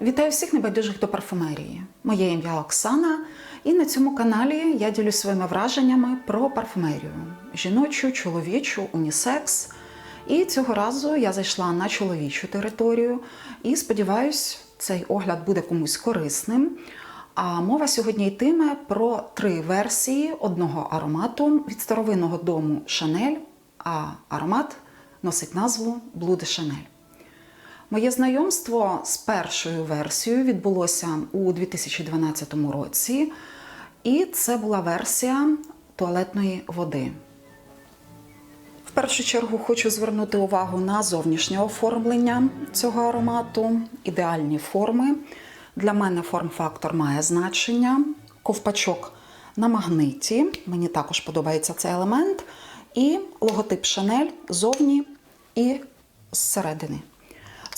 Вітаю всіх небайдужих до парфумерії. Моє ім'я Оксана, і на цьому каналі я ділюсь своїми враженнями про парфумерію жіночу, чоловічу, унісекс. І цього разу я зайшла на чоловічу територію і сподіваюсь, цей огляд буде комусь корисним. А мова сьогодні йтиме про три версії одного аромату від старовинного дому Шанель, а аромат носить назву de Chanel. Моє знайомство з першою версією відбулося у 2012 році, і це була версія туалетної води. В першу чергу хочу звернути увагу на зовнішнє оформлення цього аромату, ідеальні форми. Для мене форм-фактор має значення. Ковпачок на магниті. Мені також подобається цей елемент. І логотип Шанель зовні і зсередини.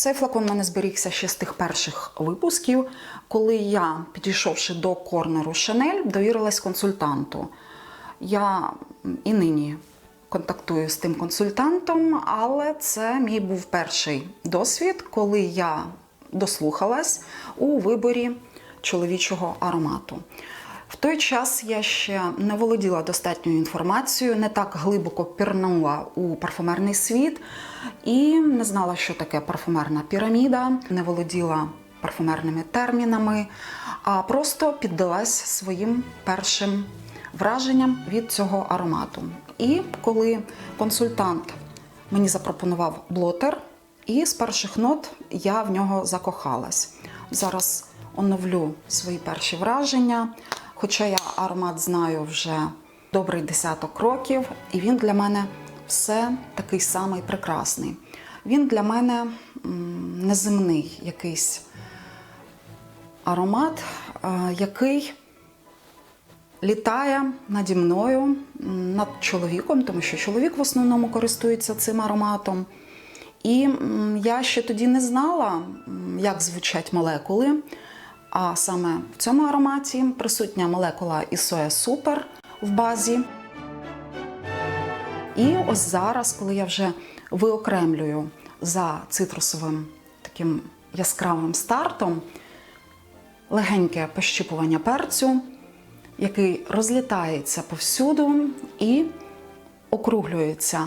Цей флакон в мене зберігся ще з тих перших випусків, коли я, підійшовши до корнеру Шанель, довірилась консультанту. Я і нині контактую з тим консультантом, але це мій був перший досвід, коли я дослухалась у виборі чоловічого аромату. В той час я ще не володіла достатньою інформацією, не так глибоко пірнула у парфумерний світ і не знала, що таке парфумерна піраміда, не володіла парфумерними термінами, а просто піддалась своїм першим враженням від цього аромату. І коли консультант мені запропонував блотер, і з перших нот я в нього закохалась. Зараз оновлю свої перші враження. Хоча я аромат знаю вже добрий десяток років, і він для мене все такий самий прекрасний. Він для мене неземний якийсь аромат, е, який літає наді мною, над чоловіком, тому що чоловік в основному користується цим ароматом. І я ще тоді не знала, як звучать молекули. А саме в цьому ароматі присутня молекула Ісоя Супер в базі. І ось зараз, коли я вже виокремлюю за цитрусовим таким яскравим стартом, легеньке пощіпування перцю, який розлітається повсюду і округлюється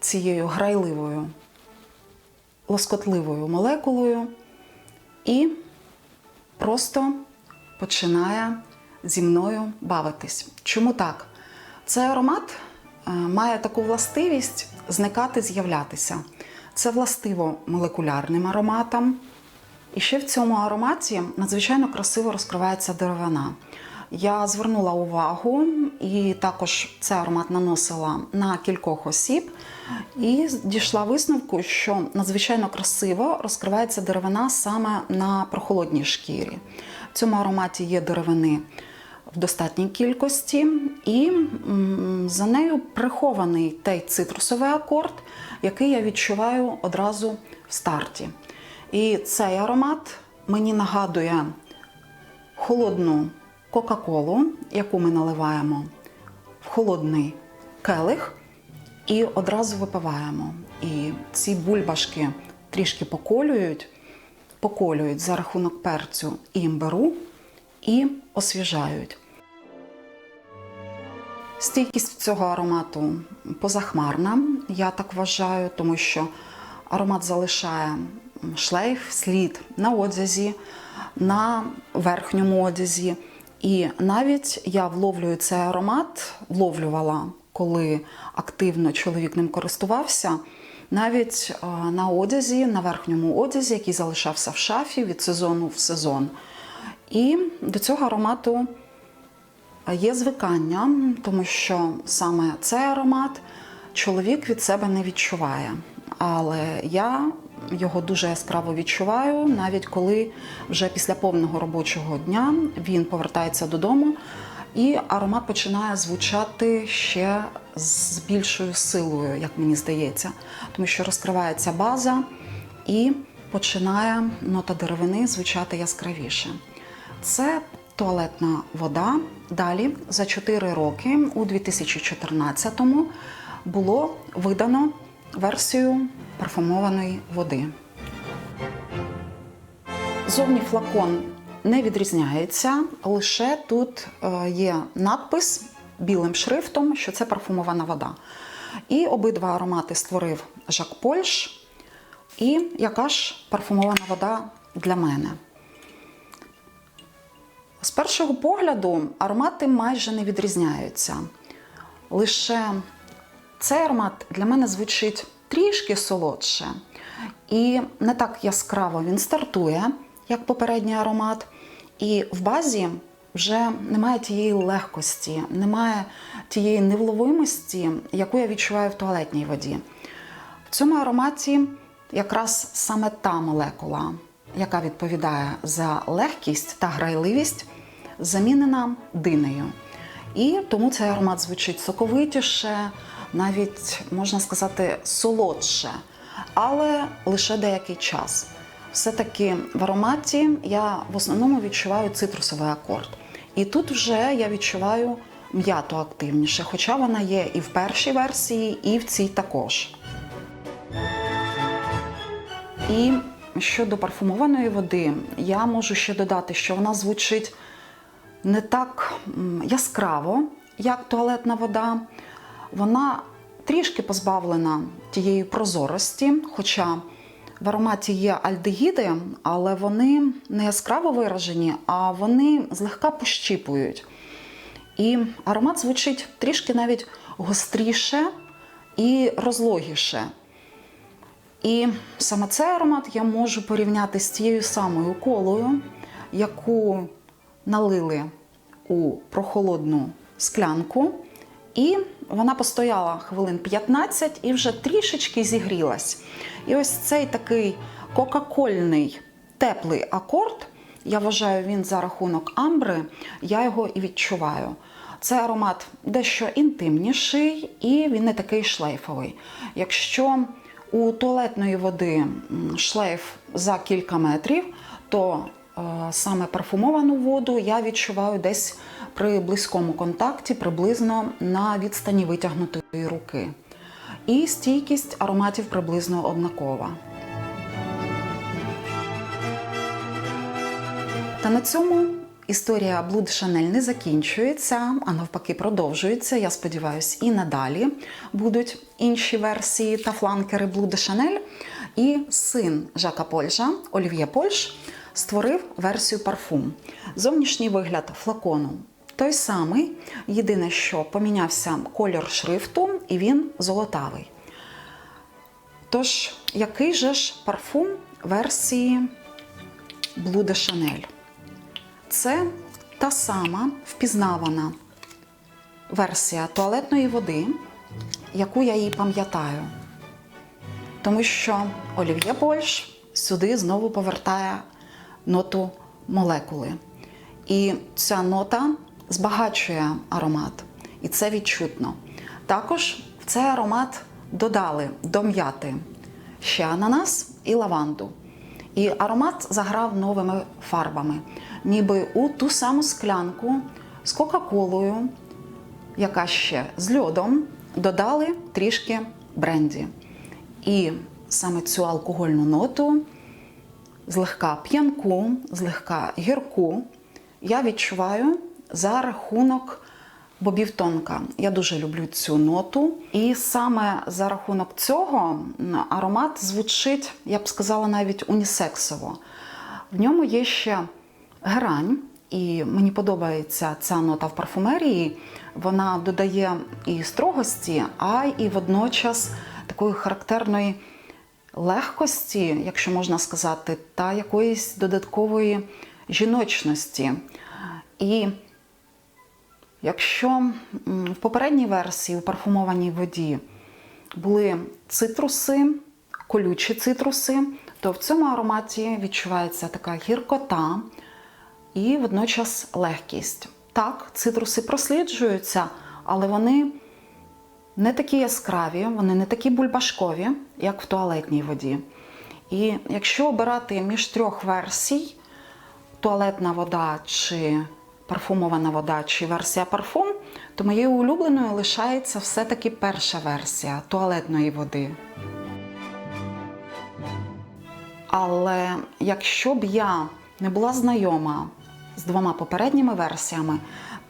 цією грайливою, лоскотливою молекулою. І просто починає зі мною бавитись. Чому так? Цей аромат е, має таку властивість зникати, з'являтися. Це властиво молекулярним ароматам. І ще в цьому ароматі надзвичайно красиво розкривається деревина. Я звернула увагу і також цей аромат наносила на кількох осіб, і дійшла висновку, що надзвичайно красиво розкривається деревина саме на прохолодній шкірі. В цьому ароматі є деревини в достатній кількості, і за нею прихований той цитрусовий акорд, який я відчуваю одразу в старті. І цей аромат мені нагадує холодну Кока-Колу, яку ми наливаємо в холодний келих і одразу випиваємо. І ці бульбашки трішки поколюють, поколюють за рахунок перцю і імбиру і освіжають. Стійкість цього аромату позахмарна, я так вважаю, тому що аромат залишає шлейф, слід на одязі, на верхньому одязі. І навіть я вловлюю цей аромат, вловлювала, коли активно чоловік ним користувався, навіть е, на одязі, на верхньому одязі, який залишався в шафі від сезону в сезон. І до цього аромату є звикання, тому що саме цей аромат чоловік від себе не відчуває. Але я його дуже яскраво відчуваю, навіть коли вже після повного робочого дня він повертається додому, і аромат починає звучати ще з більшою силою, як мені здається, тому що розкривається база і починає нота деревини звучати яскравіше. Це туалетна вода. Далі за 4 роки, у 2014-му, було видано версію парфумованої води. Зовні флакон не відрізняється, лише тут е, є надпис білим шрифтом, що це парфумована вода. І обидва аромати створив Жак Польш. І яка ж парфумована вода для мене? З першого погляду аромати майже не відрізняються. Лише цей аромат для мене звучить трішки солодше. І не так яскраво він стартує, як попередній аромат. І в базі вже немає тієї легкості, немає тієї невловимості, яку я відчуваю в туалетній воді. В цьому ароматі якраз саме та молекула, яка відповідає за легкість та грайливість, замінена динею. І тому цей аромат звучить соковитіше, навіть можна сказати, солодше, але лише деякий час. Все-таки в ароматі я в основному відчуваю цитрусовий акорд. І тут вже я відчуваю м'яту активніше, хоча вона є і в першій версії, і в цій також. І щодо парфумованої води, я можу ще додати, що вона звучить не так яскраво, як туалетна вода. Вона трішки позбавлена тієї прозорості, хоча в ароматі є альдегіди, але вони не яскраво виражені, а вони злегка пощіпують. І аромат звучить трішки навіть гостріше і розлогіше. І саме цей аромат я можу порівняти з тією самою колою, яку налили у прохолодну склянку, і вона постояла хвилин 15 і вже трішечки зігрілась. І ось цей такий кока-кольний теплий акорд, я вважаю, він за рахунок амбри, я його і відчуваю. Це аромат дещо інтимніший і він не такий шлейфовий. Якщо у туалетної води шлейф за кілька метрів, то саме парфумовану воду я відчуваю десь при близькому контакті, приблизно на відстані витягнутої руки. І стійкість ароматів приблизно однакова. Та на цьому історія Блуд Шанель не закінчується, а навпаки, продовжується. Я сподіваюся, і надалі будуть інші версії та фланкери Блуд Шанель. І син Жака Польжа, Олів'є Польш, створив версію парфум. Зовнішній вигляд флакону той самий. Єдине, що помінявся кольор шрифту, і він золотавий. Тож, який же ж парфум версії Blue de Chanel? Це та сама впізнавана версія туалетної води, яку я її пам'ятаю. Тому що Олів'є Польш сюди знову повертає ноту молекули. І ця нота збагачує аромат, і це відчутно. Також в цей аромат додали до м'яти ще ананас і лаванду. І аромат заграв новими фарбами, ніби у ту саму склянку з Кока-Колою, яка ще з льодом, додали трішки бренді. І саме цю алкогольну ноту, злегка п'янку, злегка гірку, я відчуваю за рахунок бобів тонка. Я дуже люблю цю ноту. І саме за рахунок цього аромат звучить, я б сказала, навіть унісексово. В ньому є ще герань, і мені подобається ця нота в парфумерії. Вона додає і строгості, а і водночас такої характерної легкості, якщо можна сказати, та якоїсь додаткової жіночності. І якщо в попередній версії у парфумованій воді були цитруси, колючі цитруси, то в цьому ароматі відчувається така гіркота і водночас легкість. Так, цитруси просліджуються, але вони не такі яскраві, вони не такі бульбашкові, як в туалетній воді. І якщо обирати між трьох версій, туалетна вода чи парфумована вода чи версія парфум, то моєю улюбленою лишається все-таки перша версія туалетної води. Але якщо б я не була знайома з двома попередніми версіями,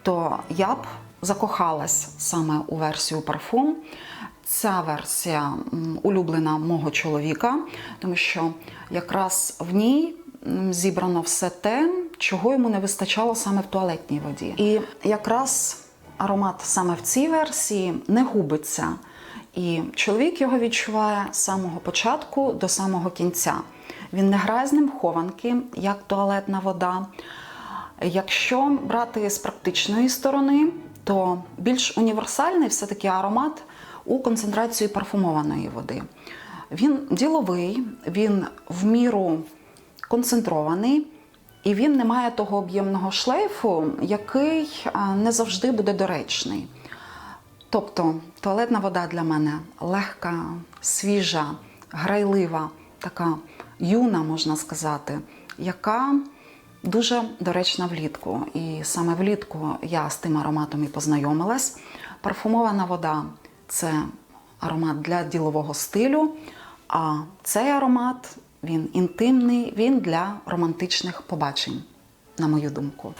то я б закохалась саме у версію парфум. Ця версія улюблена мого чоловіка, тому що якраз в ній зібрано все те, чого йому не вистачало саме в туалетній воді. І якраз аромат саме в цій версії не губиться. І чоловік його відчуває з самого початку до самого кінця. Він не грає з ним хованки, як туалетна вода. Якщо брати з практичної сторони, то більш універсальний все-таки аромат у концентрації парфумованої води. Він діловий, він в міру концентрований, і він не має того об'ємного шлейфу, який не завжди буде доречний. Тобто туалетна вода для мене легка, свіжа, грайлива, така юна, можна сказати, яка дуже доречна влітку. І саме влітку я з тим ароматом і познайомилась. Парфумована вода це аромат для ділового стилю, а цей аромат він інтимний, він для романтичних побачень, на мою думку.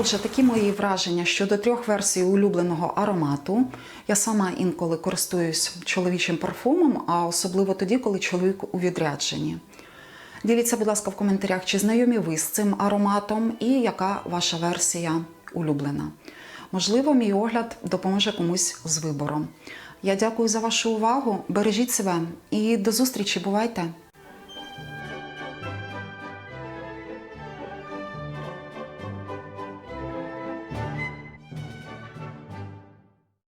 Отже, такі мої враження щодо трьох версій улюбленого аромату. Я сама інколи користуюсь чоловічим парфумом, а особливо тоді, коли чоловік у відрядженні. Діліться, будь ласка, в коментарях, чи знайомі ви з цим ароматом і яка ваша версія улюблена. Можливо, мій огляд допоможе комусь з вибором. Я дякую за вашу увагу. Бережіть себе і до зустрічі. Бувайте!